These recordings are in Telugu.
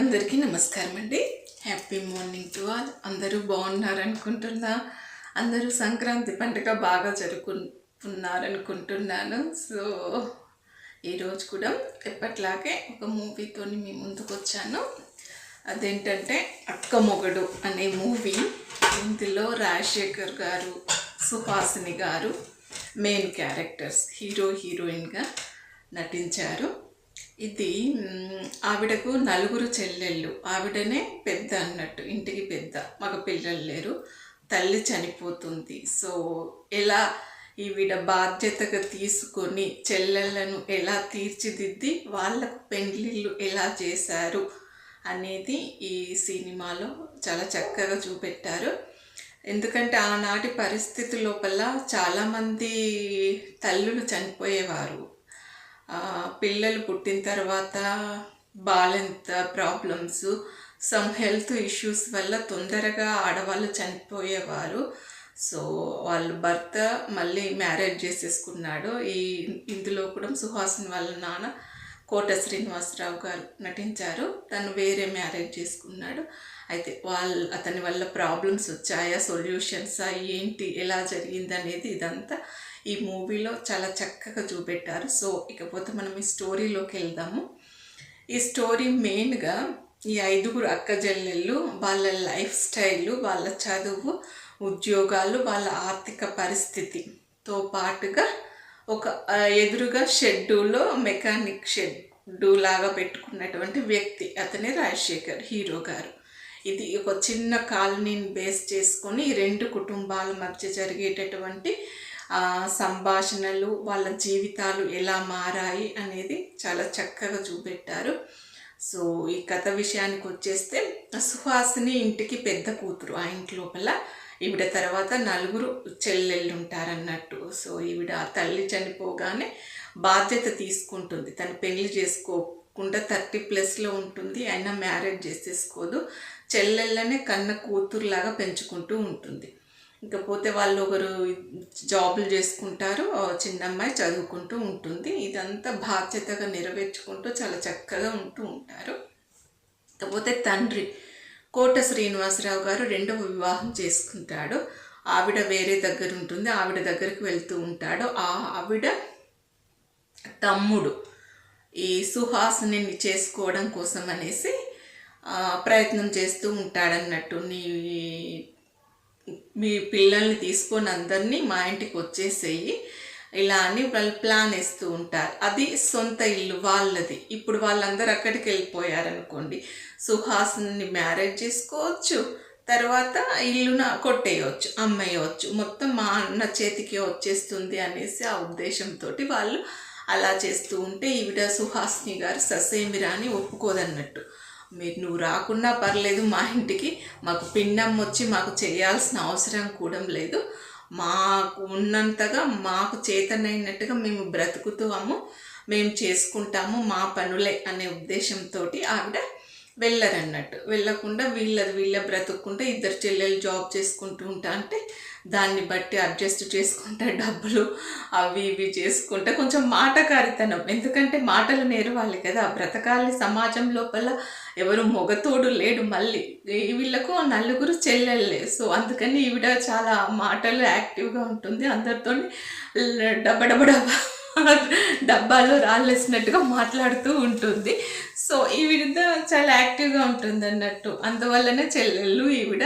అందరికీ నమస్కారం అండి. హ్యాపీ మార్నింగ్ టు ఆల్ అందరూ బాగున్నారు అనుకుంటున్నా అందరూ సంక్రాంతి పండుగ బాగా జరుపుకుంటున్నారు అనుకుంటున్నాను సో ఈరోజు కూడా ఎప్పట్లాగే ఒక మూవీతో మీ ముందుకు వచ్చాను అదేంటంటే అక్క మొగడు అనే మూవీ ఇందులో రాజశేఖర్ గారు సుహాసిని గారు మెయిన్ క్యారెక్టర్స్ హీరో హీరోయిన్గా నటించారు. ఇది ఆవిడకు నలుగురు చెల్లెళ్ళు. ఆవిడనే పెద్ద అన్నట్టు ఇంటికి పెద్ద. మగ పిల్లలు లేరు. తల్లి చనిపోతుంది. సో ఎలా ఈవిడ బాధ్యతగా తీసుకొని చెల్లెళ్ళను ఎలా తీర్చిదిద్ది వాళ్ళకు పెండ్లిళ్ళు ఎలా చేశారు అనేది ఈ సినిమాలో చాలా చక్కగా చూపెట్టారు. ఎందుకంటే ఆనాటి పరిస్థితి లోపల చాలామంది తల్లులు చనిపోయేవారు. పిల్లలు పుట్టిన తర్వాత బాలెంత ప్రాబ్లమ్స్ సమ్ హెల్త్ ఇష్యూస్ వల్ల తొందరగా ఆడవాళ్ళు చనిపోయేవారు. సో వాళ్ళ భర్త మళ్ళీ మ్యారేజ్ చేసేసుకున్నాడు. ఈ ఇందులో కూడా సుహాసిన్ వాళ్ళ నాన్న కోట శ్రీనివాసరావు గారు నటించారు. తను వేరే మ్యారేజ్ చేసుకున్నాడు. అయితే వాళ్ళ అతని వల్ల ప్రాబ్లమ్స్ వచ్చాయా? సొల్యూషన్సా ఏంటి? ఎలా జరిగింది అనేది ఇదంతా. ఈ మూవీలో చాలా చక్కగా చూపెట్టారు. సో ఇకపోతే మనం ఈ స్టోరీలోకి వెళ్దాము. ఈ స్టోరీ మెయిన్గా ఈ ఐదుగురు అక్కజల్లెళ్ళు వాళ్ళ లైఫ్ స్టైల్ వాళ్ళ చదువు ఉద్యోగాలు వాళ్ళ ఆర్థిక పరిస్థితితో పాటుగా ఒక ఎదురుగా షెడ్యూలో మెకానిక్ షెడ్యూ లాగా పెట్టుకున్నటువంటి వ్యక్తి అతనే రాజశేఖర్ హీరో గారు. ఇది ఒక చిన్న కాలనీని బేస్ చేసుకొని రెండు కుటుంబాల మధ్య జరిగేటటువంటి సంభాషణలు వాళ్ళ జీవితాలు ఎలా మారాయి అనేది చాలా చక్కగా చూపెట్టారు. సో ఈ కథ విషయానికి వచ్చేస్తే సుహాసిని ఇంటికి పెద్ద కూతురు. ఆ ఇంటి లోపల ఈవిడ తర్వాత నలుగురు చెల్లెళ్ళు ఉంటారన్నట్టు సో ఈవిడ తల్లి చనిపోగానే బాధ్యత తీసుకుంటుంది. తను పెళ్ళి చేసుకోకుండా థర్టీ ప్లస్లో ఉంటుంది. అయినా మ్యారేజ్ చేసేసుకోదు. చెల్లెళ్ళనే కన్న కూతురులాగా పెంచుకుంటూ ఉంటుంది. ఇకపోతే వాళ్ళు ఒకరు జాబులు చేసుకుంటారు చిన్న అమ్మాయి చదువుకుంటూ ఉంటుంది. ఇదంతా బాధ్యతగా నెరవేర్చుకుంటూ చాలా చక్కగా ఉంటూ ఉంటారు. ఇకపోతే తండ్రి కోట శ్రీనివాసరావు గారు రెండవ వివాహం చేసుకుంటాడు. ఆవిడ వేరే దగ్గర ఉంటుంది ఆవిడ దగ్గరికి వెళ్తూ ఉంటాడు. ఆ ఆవిడ తమ్ముడు. ఈ సుహాసుని చేసుకోవడం కోసం అనేసి ప్రయత్నం చేస్తూ ఉంటాడన్నట్టు నీ మీ పిల్లల్ని తీసుకొని అందరినీ మా ఇంటికి వచ్చేసేయి. ఇలా అని వాళ్ళు ప్లాన్ వేస్తూ ఉంటారు. అది సొంత ఇల్లు వాళ్ళది. ఇప్పుడు వాళ్ళందరూ అక్కడికి వెళ్ళిపోయారనుకోండి. సుహాసిని మ్యారేజ్ చేసుకోవచ్చు. తర్వాత ఇల్లున కొట్టేయవచ్చు అమ్మేయవచ్చు మొత్తం మా అన్న చేతికి వచ్చేస్తుంది అనేసి ఆ ఉద్దేశంతో వాళ్ళు అలా చేస్తూ ఉంటే ఈవిడ సుహాసిని గారు ససేమిరా అని ఒప్పుకోదన్నట్టు. మీరు నువ్వు రాకున్నా పర్లేదు మా ఇంటికి. మాకు పిండం వచ్చి మాకు చేయాల్సిన అవసరం కూడా లేదు. మాకు ఉన్నంతగా మాకు చేతనైనట్టుగా మేము బ్రతుకుతాము మేము చేసుకుంటాము మా పనులే అనే ఉద్దేశంతో ఆవిడ వెళ్ళరన్నట్టు. వెళ్ళకుండా వీళ్ళది వీళ్ళ బ్రతుక్కుంటే ఇద్దరు చెల్లెలు జాబ్ చేసుకుంటూ ఉంటా. అంటే దాన్ని బట్టి అడ్జస్ట్ చేసుకుంటా డబ్బులు అవి ఇవి చేసుకుంటే. కొంచెం మాటకారితనం. ఎందుకంటే మాటలు నేర్వాలి కదా. బ్రతకాలి సమాజం లోపల ఎవరు మొగతోడు లేడు మళ్ళీ. ఈ వీళ్ళకు నలుగురు చెల్లెళ్ళే. సో అందుకని ఈవిడ చాలా మాటలు యాక్టివ్గా ఉంటుంది. అందరితో డబ్బ డబ్బ డబ్బా డబ్బాలో రాళ్ళేసినట్టుగా మాట్లాడుతూ ఉంటుంది. సో ఈవిడ చాలా యాక్టివ్గా ఉంటుంది అన్నట్టు. అందువల్లనే చెల్లెళ్ళు ఈవిడ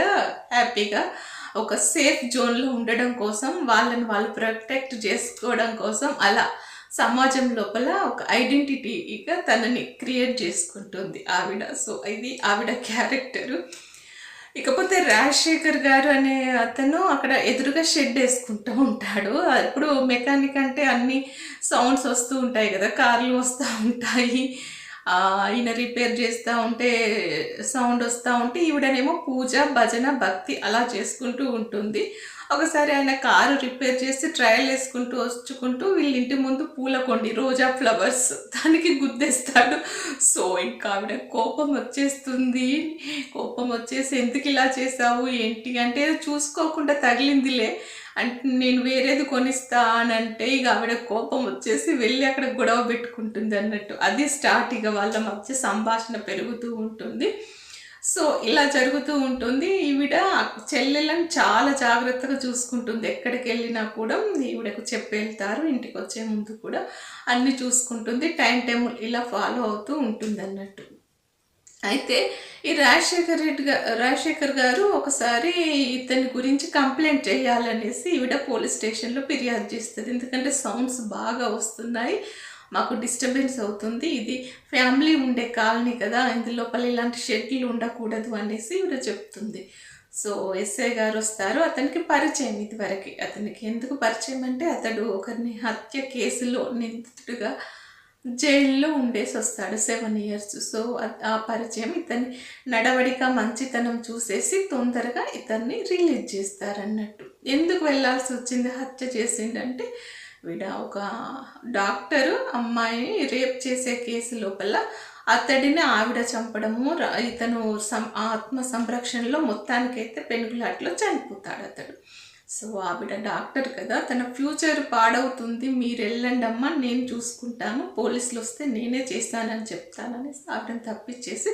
హ్యాపీగా ఒక సేఫ్ జోన్లో ఉండడం కోసం వాళ్ళని వాళ్ళు ప్రొటెక్ట్ చేసుకోవడం కోసం అలా సమాజం లోపల ఒక ఐడెంటిటీగా తనని క్రియేట్ చేసుకుంటుంది ఆవిడ. సో ఇది ఆవిడ క్యారెక్టరు. ఇకపోతే రాజశేఖర్ గారు అనే అతను అక్కడ ఎదురుగా షెడ్ వేసుకుంటూ ఉంటాడు. ఇప్పుడు మెకానిక్ అంటే అన్ని సౌండ్స్ వస్తూ ఉంటాయి కదా కార్లు వస్తూ ఉంటాయి. ఆయన ఈయన రిపేర్ చేస్తూ ఉంటే సౌండ్ వస్తూ ఉంటే ఈవిడనేమో పూజ భజన భక్తి అలా చేసుకుంటూ ఉంటుంది. ఒకసారి ఆయన కారు రిపేర్ చేసి ట్రయల్ వేసుకుంటూ వచ్చుకుంటూ వీళ్ళ ఇంటి ముందు పూల కొండి రోజా ఫ్లవర్స్ దానికి గుద్దేస్తాడు. సో ఇంకా ఆవిడ కోపం వచ్చేస్తుంది. కోపం వచ్చేసి ఎందుకు ఇలా చేసావు ఏంటి? అంటే చూసుకోకుండా తగిలిందిలే. అంటే నేను వేరేది కొనిస్తా అని అంటే ఇక ఆవిడ కోపం వచ్చేసి వెళ్ళి అక్కడ గొడవ పెట్టుకుంటుంది అన్నట్టు. అది స్టార్ట్ ఇక వాళ్ళ మధ్య సంభాషణ పెరుగుతూ ఉంటుంది. సో ఇలా జరుగుతూ ఉంటుంది. ఈవిడ చెల్లెలను చాలా జాగ్రత్తగా చూసుకుంటుంది. ఎక్కడికి వెళ్ళినా కూడా ఈవిడకు చెప్పేళ్తారు ఇంటికి వచ్చే ముందు కూడా అన్నీ చూసుకుంటుంది. టైం టేబుల్ ఇలా ఫాలో అవుతూ ఉంటుంది అన్నట్టు అయితే ఈ రాజశేఖర్ రెడ్డి గారు రాజశేఖర్ గారు ఒకసారి ఇతని గురించి కంప్లైంట్ చేయాలనేసి ఈవిడ పోలీస్ స్టేషన్లో ఫిర్యాదు చేస్తుంది. ఎందుకంటే సౌండ్స్ బాగా వస్తున్నాయి. మాకు డిస్టర్బెన్స్ అవుతుంది. ఇది ఫ్యామిలీ ఉండే కాలనీ కదా. ఇందులోపల ఇలాంటి షెడ్లు ఉండకూడదు అనేసి ఈవిడ చెప్తుంది. సో ఎస్ఐ గారు వస్తారు. అతనికి పరిచయం ఇదివరకు. అతనికి ఎందుకు పరిచయం అంటే అతడు ఒకరిని హత్య కేసులో నిందితుడిగా జైల్లో ఉండేసి వస్తాడు సెవెన్ ఇయర్స్ సో ఆ- పరిచయం ఇతని నడవడిక మంచితనం చూసేసి తొందరగా ఇతన్ని రిలీజ్ చేస్తారన్నట్టు. ఎందుకు వెళ్ళాల్సి వచ్చింది? హత్య చేసిందంటే వీడ ఒక డాక్టరు అమ్మాయిని రేప్ చేసే కేసు లోపల అతడిని ఆవిడ చంపడము ఇతను సం ఆత్మ సంరక్షణలో మొత్తానికైతే పెనుగులాట్లో చనిపోతాడు అతడు సో ఆవిడ డాక్టర్ కదా తన ఫ్యూచర్ పాడవుతుంది మీరు వెళ్ళండి అమ్మ నేను చూసుకుంటాను పోలీసులు వస్తే నేనే చేస్తానని చెప్తానని ఆవిడని తప్పించేసి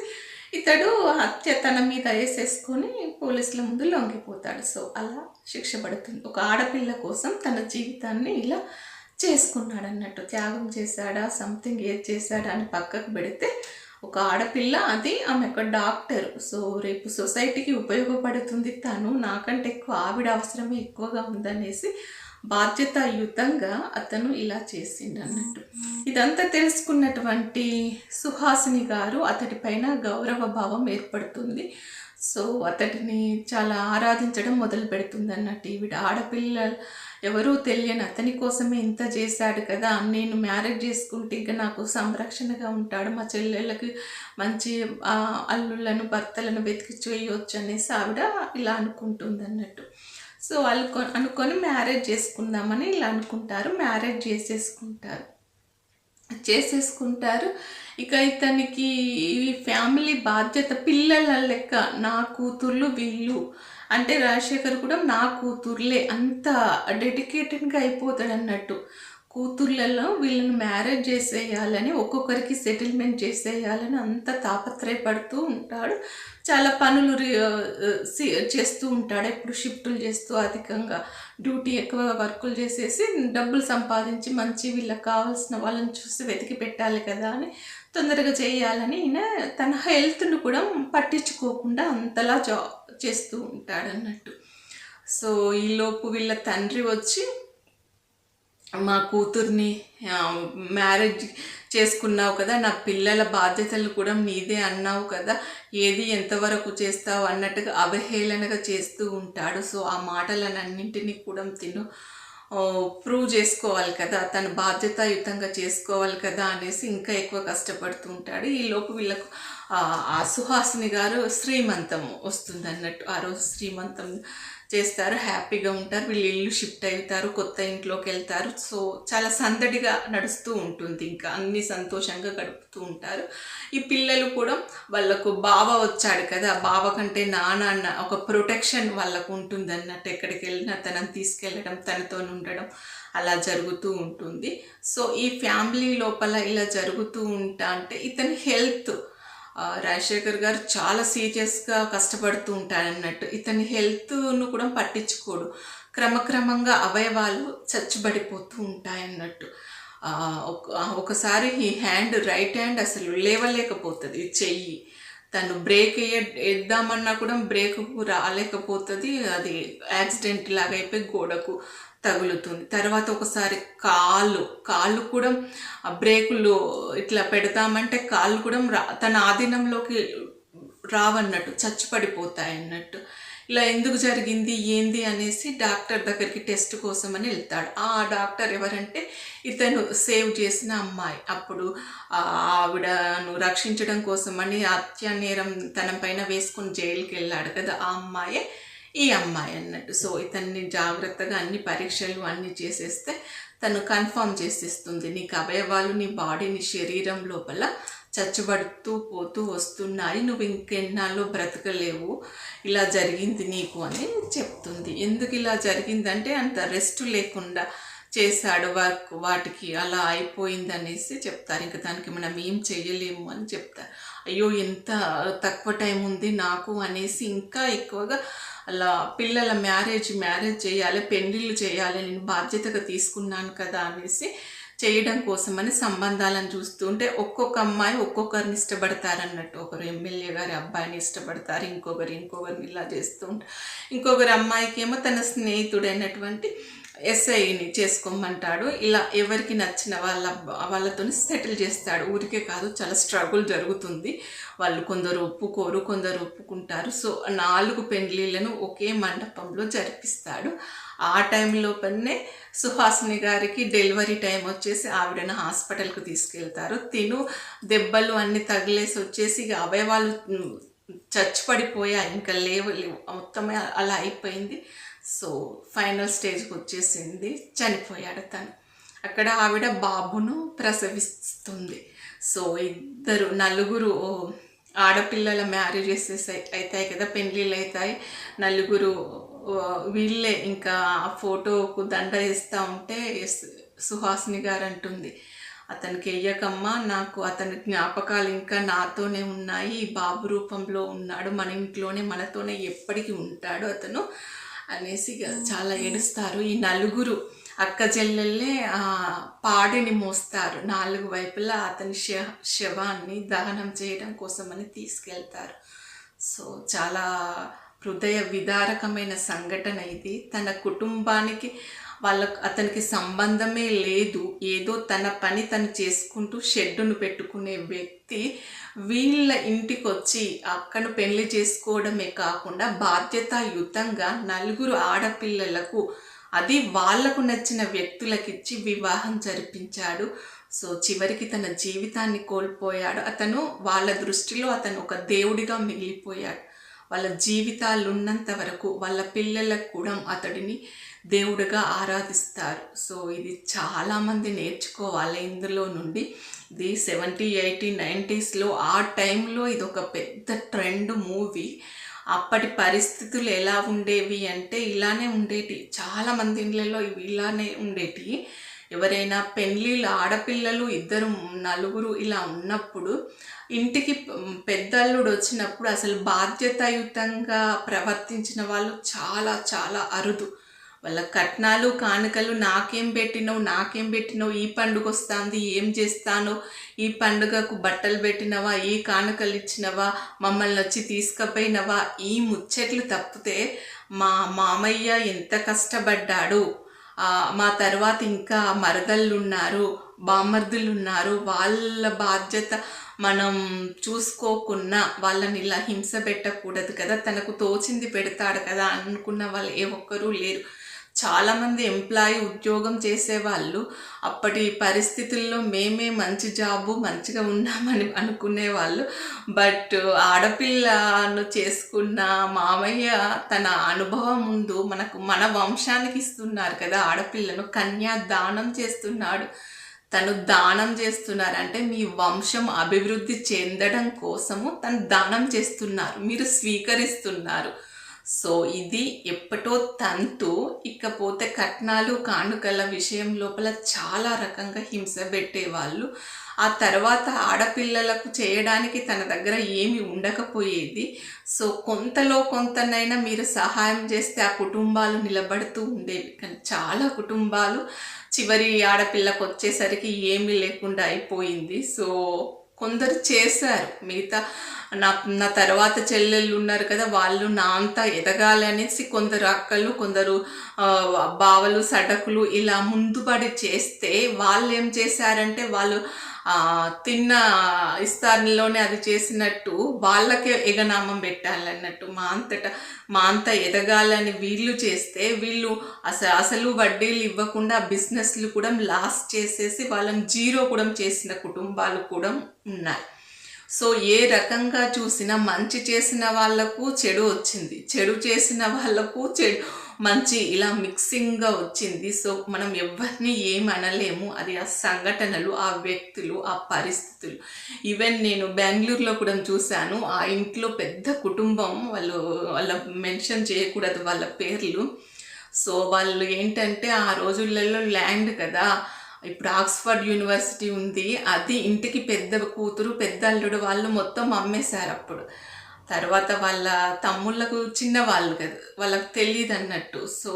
ఇతడు హత్య తన మీద వేసేసుకొని పోలీసుల ముందు లొంగిపోతాడు. సో అలా శిక్ష పడుతుంది. ఒక ఆడపిల్ల కోసం తన జీవితాన్ని ఇలా చేసుకున్నాడు అన్నట్టు త్యాగం చేశాడా సంథింగ్ ఏది చేశాడా అని పక్కకు పెడితే ఒక ఆడపిల్ల అది ఆమె ఒక డాక్టర్. సో రేపు సొసైటీకి ఉపయోగపడుతుంది తను. నాకంటే ఎక్కువ ఆవిడ అవసరమే ఎక్కువగా ఉందనేసి బాధ్యతాయుతంగా అతను ఇలా చేసిండు అన్నట్టు. ఇదంతా తెలుసుకున్నటువంటి సుహాసిని గారు అతడి పైన గౌరవ భావం ఏర్పడుతుంది. సో అతడిని చాలా ఆరాధించడం మొదలు పెడుతుంది అన్నట్టు. ఈవిడ ఆడపిల్ల ఎవరూ తెలియని అతని కోసమే ఇంత చేశాడు కదా. నేను మ్యారేజ్ చేసుకుంటే ఇంకా నాకు సంరక్షణగా ఉంటాడు. మా చెల్లెళ్ళకి మంచి ఆ, అల్లుళ్ళను భర్తలను వెతికి చేయొచ్చు అనేసి ఆవిడ ఇలా అనుకుంటుంది అన్నట్టు సో వాళ్ళు అనుకొని మ్యారేజ్ చేసుకుందామని ఇలా అనుకుంటారు. మ్యారేజ్ చేసేసుకుంటారు. చేసేసుకుంటారు. ఇక ఇతనికి ఈ ఫ్యామిలీ బాధ్యత పిల్లల లెక్క. నా కూతుర్లు వీళ్ళు అంటే రాజశేఖర్ కూడా నా కూతుర్లే అంత డెడికేటెడ్గా అయిపోతాడు అన్నట్టు కూతుర్లలో వీళ్ళని మ్యారేజ్ చేసేయాలని ఒక్కొక్కరికి సెటిల్మెంట్ చేసేయాలని అంత తాపత్రయపడుతూ ఉంటాడు. చాలా పనులు రి- సి- చేస్తూ ఉంటాడు. ఎప్పుడు షిఫ్టులు చేస్తూ అధికంగా డ్యూటీ ఎక్కువ వర్కులు చేసేసి డబ్బులు సంపాదించి మంచి వీళ్ళకి కావాల్సిన వాళ్ళని చూసి వెతికి పెట్టాలి కదా అని తొందరగా చేయాలని ఈయన తన హెల్త్ను కూడా పట్టించుకోకుండా అంతలా జా చేస్తూ ఉంటాడు అన్నట్టు సో ఈలోపు వీళ్ళ తండ్రి వచ్చి మా కూతుర్ని మ్యారేజ్ చేసుకున్నావు కదా నా పిల్లల బాధ్యతలు కూడా నీదే అన్నావు కదా ఏది ఎంతవరకు చేస్తావు అన్నట్టుగా అవహేళనగా చేస్తూ ఉంటాడు. సో ఆ మాటలన్నింటినీ కూడా తిను ప్రూవ్ చేసుకోవాలి కదా తన బాధ్యతాయుతంగా చేసుకోవాలి కదా అనేసి ఇంకా ఎక్కువ కష్టపడుతూ ఉంటాడు. ఈ లోపు వీళ్ళకు ఆ, సుహాసిని గారు శ్రీమంతం వస్తుంది అన్నట్టు ఆ రోజు శ్రీమంతం చేస్తారు హ్యాపీగా ఉంటారు వీళ్ళు ఇల్లు షిఫ్ట్ అవుతారు కొత్త ఇంట్లోకి వెళ్తారు. సో చాలా సందడిగా నడుస్తూ ఉంటుంది ఇంకా అన్ని సంతోషంగా గడుపుతూ ఉంటారు. ఈ పిల్లలు కూడా వాళ్ళకు బావ వచ్చాడు కదా బావ కంటే నాన్న అన్న ఒక ప్రొటెక్షన్ వాళ్ళకు ఉంటుంది అన్నట్టు ఎక్కడికి వెళ్ళినా తనని తీసుకెళ్ళడం తనతో ఉండడం అలా జరుగుతూ ఉంటుంది. సో ఈ ఫ్యామిలీ లోపల ఇలా జరుగుతూ ఉంటా అంటే ఇతని హెల్త్ రాజశేఖర్ గారు చాలా సీరియస్గా కష్టపడుతూ ఉంటారన్నట్టు. ఇతని హెల్త్ను కూడా పట్టించుకోడు. క్రమక్రమంగా అవయవాలు చచ్చుబడిపోతూ ఉంటాయన్నట్టు. ఒక- ఒకసారి ఈ హ్యాండ్ రైట్ హ్యాండ్ అసలు లేవలేకపోతుంది. ఈ చెయ్యి. తను బ్రేక్ వేయ వేద్దామన్నా కూడా బ్రేక్ రాలేకపోతుంది. అది యాక్సిడెంట్ లాగా అయిపోయి గోడకు తగులుతుంది. తర్వాత ఒకసారి కాళ్ళు కాళ్ళు కూడా బ్రేకులు ఇట్లా పెడతామంటే కాళ్ళు కూడా రా తన ఆధీనంలోకి రావన్నట్టు చచ్చిపడిపోతాయి అన్నట్టు. ఇలా ఎందుకు జరిగింది ఏంది అనేసి డాక్టర్ దగ్గరికి టెస్ట్ కోసం అని వెళ్తాడు. ఆ డాక్టర్ ఎవరంటే ఇతను సేవ్ చేసిన అమ్మాయి. అప్పుడు ఆ ఆవిడను రక్షించడం కోసమని హత్య నేరం తన పైన వేసుకుని జైలుకి వెళ్ళాడు కదా ఆ అమ్మాయే. ఈ అమ్మాయి అన్నట్టు. సో ఇతన్ని జాగ్రత్తగా అన్ని పరీక్షలు అన్ని చేసేస్తే తను కన్ఫర్మ్ చేసేస్తుంది. నీకు అవయవాలు నీ బాడీ నీ శరీరం లోపల చచ్చబడుతూ పోతూ వస్తున్నాయి. నువ్వు ఇంకెన్నాళ్ళు బ్రతకలేవు. ఇలా జరిగింది నీకు అని చెప్తుంది. ఎందుకు ఇలా జరిగిందంటే అంత రెస్ట్ లేకుండా చేశాడు వర్క్ వాటికి. అలా అయిపోయింది అనేసి చెప్తారు. ఇంకా దానికి మనం ఏం చేయలేము అని చెప్తారు. అయ్యో ఎంత తక్కువ టైం ఉంది నాకు అనేసి ఇంకా ఎక్కువగా అలా పిల్లల మ్యారేజ్ మ్యారేజ్ చేయాలి పెళ్ళిళ్ళు చేయాలి నేను బాధ్యతగా తీసుకున్నాను కదా అనేసి చేయడం కోసమని సంబంధాలను చూస్తుంటే ఒక్కొక్క అమ్మాయి ఒక్కొక్కరిని ఇష్టపడతారన్నట్టు. ఒకరు ఎమ్మెల్యే గారి అబ్బాయిని ఇష్టపడతారు ఇంకొకరు ఇంకొకరిని ఇలా చేస్తూ ఉంటారు. ఇంకొకరు అమ్మాయికి ఏమో తన స్నేహితుడైనటువంటి ఎస్ఐని చేసుకోమంటాడు. ఇలా ఎవరికి నచ్చిన వాళ్ళ వాళ్ళతో సెటిల్ చేస్తాడు. ఊరికే కాదు చాలా స్ట్రగుల్ జరుగుతుంది. వాళ్ళు కొందరు ఒప్పుకోరు కొందరు ఒప్పుకుంటారు. సో నాలుగు పెండ్లీలను ఒకే మండపంలో జరిపిస్తాడు. ఆ టైంలోపనే సుహాసిని గారికి డెలివరీ టైం వచ్చేసి ఆవిడను హాస్పిటల్కి తీసుకెళ్తారు. తిను దెబ్బలు అన్ని తగిలేసి వచ్చేసి ఇక అవయవాలు చచ్చిపడిపోయాయి ఇంకా లేవు లేవు. మొత్తం అలా అయిపోయింది. సో ఫైనల్ స్టేజ్కి వచ్చేసింది. చనిపోయాడు తను. అక్కడ ఆవిడ బాబును ప్రసవిస్తుంది. సో ఇద్దరు నలుగురు ఆడపిల్లల మ్యారేజెస్ అవుతాయి కదా పెళ్ళిళ్ళు అవుతాయి నలుగురు వీళ్ళే ఇంకా ఫోటోకు దండ వేస్తూ ఉంటే సుహాసిని గారు అంటుంది. అతనికి వెయ్యకమ్మా నాకు అతని జ్ఞాపకాలు ఇంకా నాతోనే ఉన్నాయి. బాబు రూపంలో ఉన్నాడు మన ఇంట్లోనే మనతోనే ఎప్పటికీ ఉంటాడు అతను. అనేసి చాలా ఏడుస్తారు. ఈ నలుగురు అక్క చెల్లెళ్ళే పాడిని మోస్తారు. నాలుగు వైపులా అతని శ శవాన్ని దహనం చేయడం కోసమని తీసుకెళ్తారు. సో చాలా హృదయ విదారకమైన సంఘటన ఇది. తన కుటుంబానికి వాళ్ళ అతనికి సంబంధమే లేదు. ఏదో తన పని తను చేసుకుంటూ షెడ్డును పెట్టుకునే వ్యక్తి వీళ్ళ ఇంటికి వచ్చి అక్కను పెళ్ళి చేసుకోవడమే కాకుండా బాధ్యతాయుతంగా నలుగురు ఆడపిల్లలకు అది వాళ్ళకు నచ్చిన వ్యక్తులకిచ్చి వివాహం జరిపించాడు. సో చివరికి తన జీవితాన్ని కోల్పోయాడు. అతను వాళ్ళ దృష్టిలో అతను ఒక దేవుడిగా మిగిలిపోయాడు. వాళ్ళ జీవితాలున్నంత వరకు వాళ్ళ పిల్లలకు కూడా అతడిని దేవుడిగా ఆరాధిస్తారు. సో ఇది చాలామంది నేర్చుకోవాలి ఇందులో నుండి. ఇది సెవెంటీ ఎయిటీ నైంటీస్లో ఆ టైంలో ఇది ఒక పెద్ద ట్రెండ్ మూవీ. అప్పటి పరిస్థితులు ఎలా ఉండేవి అంటే ఇలానే ఉండేటి. చాలామంది ఇళ్ళలో ఇవి ఇలానే ఉండేటి. ఎవరైనా పెళ్ళిళ్ళు ఆడపిల్లలు ఇద్దరు నలుగురు ఇలా ఉన్నప్పుడు ఇంటికి పెద్దల్లుడు వచ్చినప్పుడు అసలు బాధ్యతాయుతంగా ప్రవర్తించిన వాళ్ళు చాలా చాలా అరుదు. వాళ్ళ కట్నాలు కానుకలు నాకేం పెట్టినావు నాకేం పెట్టినావు ఈ పండుగ వస్తుంది ఏం చేస్తాను ఈ పండుగకు బట్టలు పెట్టినవా ఈ కానుకలు ఇచ్చినవా మమ్మల్ని వచ్చి తీసుకుపోయినవా ఈ ముచ్చట్లు తప్పితే మా మామయ్య ఎంత కష్టపడ్డాడు. మా తర్వాత ఇంకా మరదళ్ళు ఉన్నారు బామర్దులు ఉన్నారు వాళ్ళ బాధ్యత మనం చూసుకోకున్నా వాళ్ళని ఇలా హింస పెట్టకూడదు కదా తనకు తోచింది పెడతాడు కదా అనుకున్న వాళ్ళు ఏ ఒక్కరూ లేరు. చాలామంది ఎంప్లాయీ ఉద్యోగం చేసేవాళ్ళు అప్పటి పరిస్థితుల్లో మేమే మంచి జాబు మంచిగా ఉన్నామని అనుకునేవాళ్ళు. బట్ ఆడపిల్లను చేసుకున్న మామయ్య తన అనుభవం ముందు మనకు మన వంశానికి ఇస్తున్నారు కదా ఆడపిల్లను. కన్యా దానం చేస్తున్నాడు. తను దానం చేస్తున్నారు. అంటే మీ వంశం అభివృద్ధి చెందడం కోసము తను దానం చేస్తున్నారు. మీరు స్వీకరిస్తున్నారు. సో ఇది ఎప్పటో తంతు ఇకపోతే కట్నాలు కానుకల విషయం లోపల చాలా రకంగా హింస పెట్టేవాళ్ళు. ఆ తర్వాత ఆడపిల్లలకు చేయడానికి తన దగ్గర ఏమి ఉండకపోయేది. సో కొంతలో కొంతనైనా మీరు సహాయం చేస్తే ఆ కుటుంబాలు నిలబడుతూ ఉండేవి. కానీ చాలా కుటుంబాలు చివరి ఆడపిల్లకు వచ్చేసరికి ఏమీ లేకుండా అయిపోయింది. సో కొందరు చేశారు. మిగతా నా నా తర్వాత చెల్లెళ్ళు ఉన్నారు కదా వాళ్ళు నా అంతా ఎదగాలి అనేసి కొందరు అక్కలు కొందరు బావలు సడకులు ఇలా ముందుపడి చేస్తే వాళ్ళు ఏం చేశారంటే వాళ్ళు తిన్న ఇస్తాన్లోనే అది చేసినట్టు వాళ్ళకే ఎగనామం పెట్టాలన్నట్టు మా అంతట మా అంత ఎదగాలని వీళ్ళు చేస్తే వీళ్ళు అసలు అసలు వడ్డీలు ఇవ్వకుండా బిజినెస్లు కూడా లాస్ చేసేసి వాళ్ళని జీరో కూడా చేసిన కుటుంబాలు కూడా ఉన్నాయి. సో ఏ రకంగా చూసినా మంచి చేసిన వాళ్ళకు చెడు వచ్చింది. చెడు చేసిన వాళ్ళకు చెడు మంచి ఇలా మిక్సింగ్గా వచ్చింది. సో మనం ఎవరిని ఏం అనలేము. అది ఆ సంఘటనలు ఆ వ్యక్తులు ఆ పరిస్థితులు. ఈవెన్ నేను బెంగళూరులో కూడా చూశాను. ఆ ఇంట్లో పెద్ద కుటుంబం వాళ్ళు వాళ్ళ మెన్షన్ చేయకూడదు వాళ్ళ పేర్లు. సో వాళ్ళు ఏంటంటే ఆ రోజులలో ల్యాండ్ కదా. ఇప్పుడు ఆక్స్ఫర్డ్ యూనివర్సిటీ ఉంది. అది ఇంటికి పెద్ద కూతురు పెద్ద అల్లుడు వాళ్ళు మొత్తం అమ్మేశారు అప్పుడు. తర్వాత వాళ్ళ తమ్ముళ్ళకు చిన్న వాళ్ళు కదా వాళ్ళకు తెలియదు అన్నట్టు. సో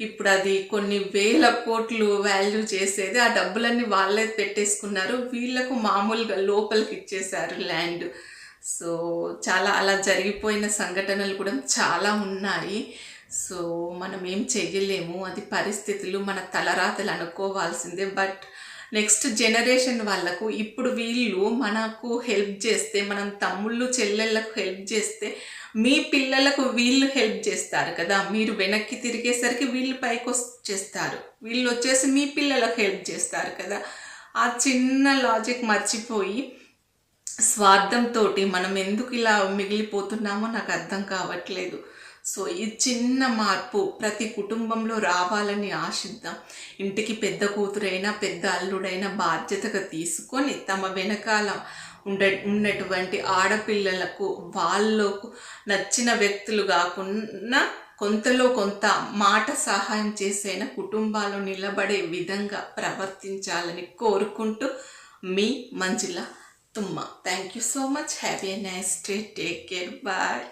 ఇప్పుడు అది కొన్ని వేల కోట్లు వాల్యూ చేసేది ఆ డబ్బులన్నీ వాళ్ళే పెట్టేసుకున్నారు. వీళ్ళకు మామూలుగా లోపలికి ఇచ్చేశారు ల్యాండ్ సో చాలా అలా జరిగిపోయిన సంఘటనలు కూడా చాలా ఉన్నాయి. సో మనం ఏం చెయ్యలేము. అది పరిస్థితులు మన తలరాతలు అనుకోవాల్సిందే. బట్ నెక్స్ట్ జనరేషన్ వాళ్ళకు ఇప్పుడు వీళ్ళు మనకు హెల్ప్ చేస్తే మనం తమ్ముళ్ళు చెల్లెళ్ళకు హెల్ప్ చేస్తే మీ పిల్లలకు వీళ్ళు హెల్ప్ చేస్తారు కదా. మీరు వెనక్కి తిరిగేసరికి వీళ్ళు పైకి వచ్చేస్తారు. వీళ్ళు వచ్చేసి మీ పిల్లలకు హెల్ప్ చేస్తారు కదా. ఆ చిన్న లాజిక్ మర్చిపోయి స్వార్థంతో మనం ఎందుకు ఇలా మిగిలిపోతున్నామో నాకు అర్థం కావట్లేదు. సో ఈ చిన్న మార్పు ప్రతి కుటుంబంలో రావాలని ఆశిద్దాం. ఇంటికి పెద్ద కూతురైనా పెద్ద అల్లుడైనా బాధ్యతగా తీసుకొని తమ వెనకాల ఉండ ఉన్నటువంటి ఆడపిల్లలకు వాళ్ళకు నచ్చిన వ్యక్తులు కాకుండా కొంతలో కొంత మాట సహాయం చేసైన కుటుంబాలు నిలబడే విధంగా ప్రవర్తించాలని కోరుకుంటూ మీ Manjula Thumma. Thank you so much have a nice day take care bye